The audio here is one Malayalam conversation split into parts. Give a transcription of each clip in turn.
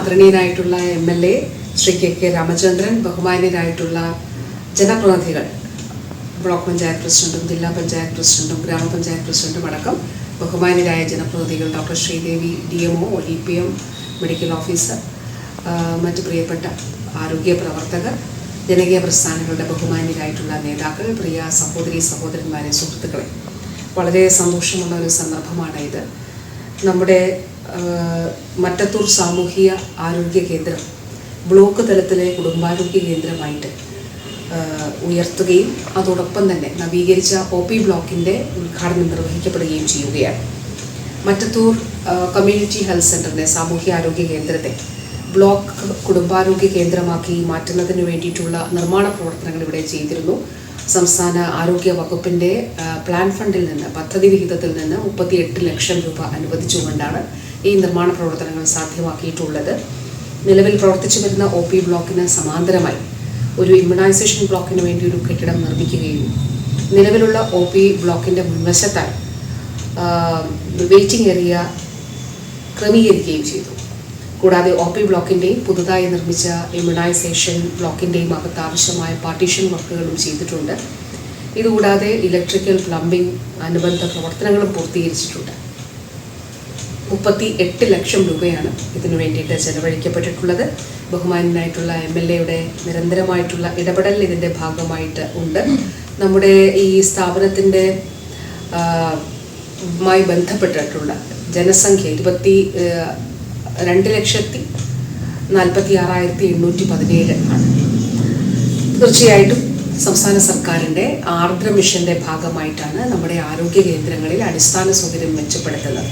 ആദരണീയനായിട്ടുള്ള M L A Shri K K Ramachandran ബഹുമാന്യരായിട്ടുള്ള ജനപ്രതിനിധികൾ ബ്ലോക്ക് പഞ്ചായത്ത് പ്രസിഡന്റും ജില്ലാ പഞ്ചായത്ത് പ്രസിഡന്റും ഗ്രാമപഞ്ചായത്ത് പ്രസിഡന്റും അടക്കം ബഹുമാന്യരായ ജനപ്രതിനിധികൾ doctor Sreedevi D M O D P M medical officer മറ്റ് പ്രിയപ്പെട്ട ആരോഗ്യ പ്രവർത്തകർ ജനകീയ പ്രസ്ഥാനങ്ങളുടെ ബഹുമാന്യരായിട്ടുള്ള നേതാക്കൾ പ്രിയ സഹോദരി സഹോദരന്മാരെ സുഹൃത്തുക്കളെ. വളരെ സന്തോഷമുള്ള ഒരു സന്ദർഭമാണ് ഇത്. നമ്മുടെ മറ്റത്തൂർ സാമൂഹിക ആരോഗ്യ കേന്ദ്രം ബ്ലോക്ക് തലത്തിലെ കുടുംബാരോഗ്യ കേന്ദ്രമായിട്ട് ഉയർത്തുകയും അതോടൊപ്പം തന്നെ നവീകരിച്ച ഒ പി ബ്ലോക്കിന്റെ ഉദ്ഘാടനം നിർവഹിക്കപ്പെടുകയും ചെയ്യുകയാണ്. മറ്റത്തൂർ കമ്മ്യൂണിറ്റി ഹെൽത്ത് സെന്ററിനെ സാമൂഹ്യ ആരോഗ്യ കേന്ദ്രത്തെ ബ്ലോക്ക് കുടുംബാരോഗ്യ കേന്ദ്രമാക്കി മാറ്റുന്നതിന് വേണ്ടിയിട്ടുള്ള നിർമ്മാണ പ്രവർത്തനങ്ങൾ ഇവിടെ ചെയ്തിരുന്നു. സംസ്ഥാന ആരോഗ്യ വകുപ്പിന്റെ പ്ലാൻ ഫണ്ടിൽ നിന്ന് പദ്ധതി വിഹിതത്തിൽ നിന്ന് മുപ്പത്തി എട്ട് ലക്ഷം രൂപ അനുവദിച്ചുകൊണ്ടാണ് ഈ നിർമ്മാണ പ്രവർത്തനങ്ങൾ സാധ്യമാക്കിയിട്ടുള്ളത്. നിലവിൽ പ്രവർത്തിച്ചു വരുന്ന ഒ പി ബ്ലോക്കിന് സമാന്തരമായി ഒരു ഇമ്മ്യൂണൈസേഷൻ ബ്ലോക്കിന് വേണ്ടി ഒരു കെട്ടിടം നിർമ്മിക്കുകയും നിലവിലുള്ള ഒ പി ബ്ലോക്കിന്റെ മുൻവശത്തായി വെയിറ്റിംഗ് ഏരിയ ക്രമീകരിക്കുകയും ചെയ്തു. കൂടാതെ ഒ പി ബ്ലോക്കിന്റെയും പുതുതായി നിർമ്മിച്ച ഇമ്മ്യൂണൈസേഷൻ ബ്ലോക്കിന്റെയും അകത്ത് ആവശ്യമായ പാർട്ടീഷൻ വർക്കുകളും ചെയ്തിട്ടുണ്ട്. ഇതുകൂടാതെ ഇലക്ട്രിക്കൽ പ്ലംബിംഗ് അനുബന്ധ പ്രവർത്തനങ്ങളും പൂർത്തീകരിച്ചിട്ടുണ്ട്. മുപ്പത്തി എട്ട് ലക്ഷം രൂപയാണ് ഇതിനു വേണ്ടിയിട്ട് ചെലവഴിക്കപ്പെട്ടിട്ടുള്ളത്. ബഹുമാനായിട്ടുള്ള എം എൽ എയുടെ നിരന്തരമായിട്ടുള്ള ഇടപെടൽ ഇതിന്റെ ഭാഗമായിട്ട് ഉണ്ട്. നമ്മുടെ ഈ സ്ഥാപനത്തിന്റെ മായി ബന്ധപ്പെട്ടിട്ടുള്ള ജനസംഖ്യ ഇരുപത്തി രണ്ട് ലക്ഷത്തി നാൽപ്പത്തി ആറായിരത്തി എണ്ണൂറ്റി പതിനേഴ് ആണ്. തീർച്ചയായിട്ടും സംസ്ഥാന സർക്കാരിന്റെ ആർദ്ര മിഷന്റെ ഭാഗമായിട്ടാണ് നമ്മുടെ ആരോഗ്യ കേന്ദ്രങ്ങളിൽ അടിസ്ഥാന സൗകര്യം മെച്ചപ്പെടുത്തുന്നത്.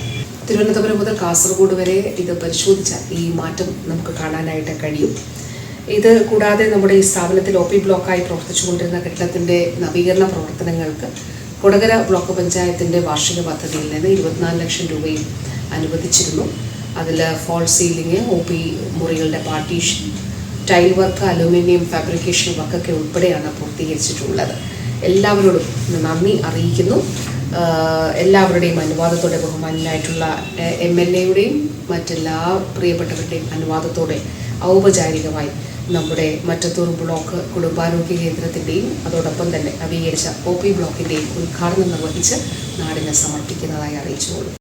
തിരുവനന്തപുരം മുതൽ കാസർഗോഡ് വരെ ഇത് പരിശോധിച്ചാൽ ഈ മാറ്റം നമുക്ക് കാണാനായിട്ട് കഴിയും. ഇത് കൂടാതെ നമ്മുടെ ഈ സ്ഥാപനത്തിൽ ഒ പി ബ്ലോക്കായി പ്രവർത്തിച്ചുകൊണ്ടിരുന്ന കെട്ടിടത്തിന്റെ നവീകരണ പ്രവർത്തനങ്ങൾക്ക് കൊടകര ബ്ലോക്ക് പഞ്ചായത്തിന്റെ വാർഷിക പദ്ധതിയിൽ നിന്ന് ഇരുപത്തിനാല് ലക്ഷം രൂപയും അനുവദിച്ചിരുന്നു. അതിൽ false ceiling O P മുറികളുടെ partition tile work aluminium fabrication വർക്കൊക്കെ ഉൾപ്പെടെയാണ് പൂർത്തീകരിച്ചിട്ടുള്ളത്. എല്ലാവരോടും നന്ദി അറിയിക്കുന്നു. എല്ലാവരുടെയും അനുവാദത്തോടെ ബഹുമാനായിട്ടുള്ള എം എൽ എയുടെയും മറ്റെല്ലാ പ്രിയപ്പെട്ടവരുടെയും അനുവാദത്തോടെ ഔപചാരികമായി നമ്മുടെ മറ്റത്തൂർ ബ്ലോക്ക് കുടുംബാരോഗ്യ കേന്ദ്രത്തിന്റെയും അതോടൊപ്പം തന്നെ നവീകരിച്ച ഒ പി ബ്ലോക്കിന്റെയും ഉദ്ഘാടനം നിർവഹിച്ച് നാടിനെ സമർപ്പിക്കുന്നതായി അറിയിച്ചുകൊള്ളു.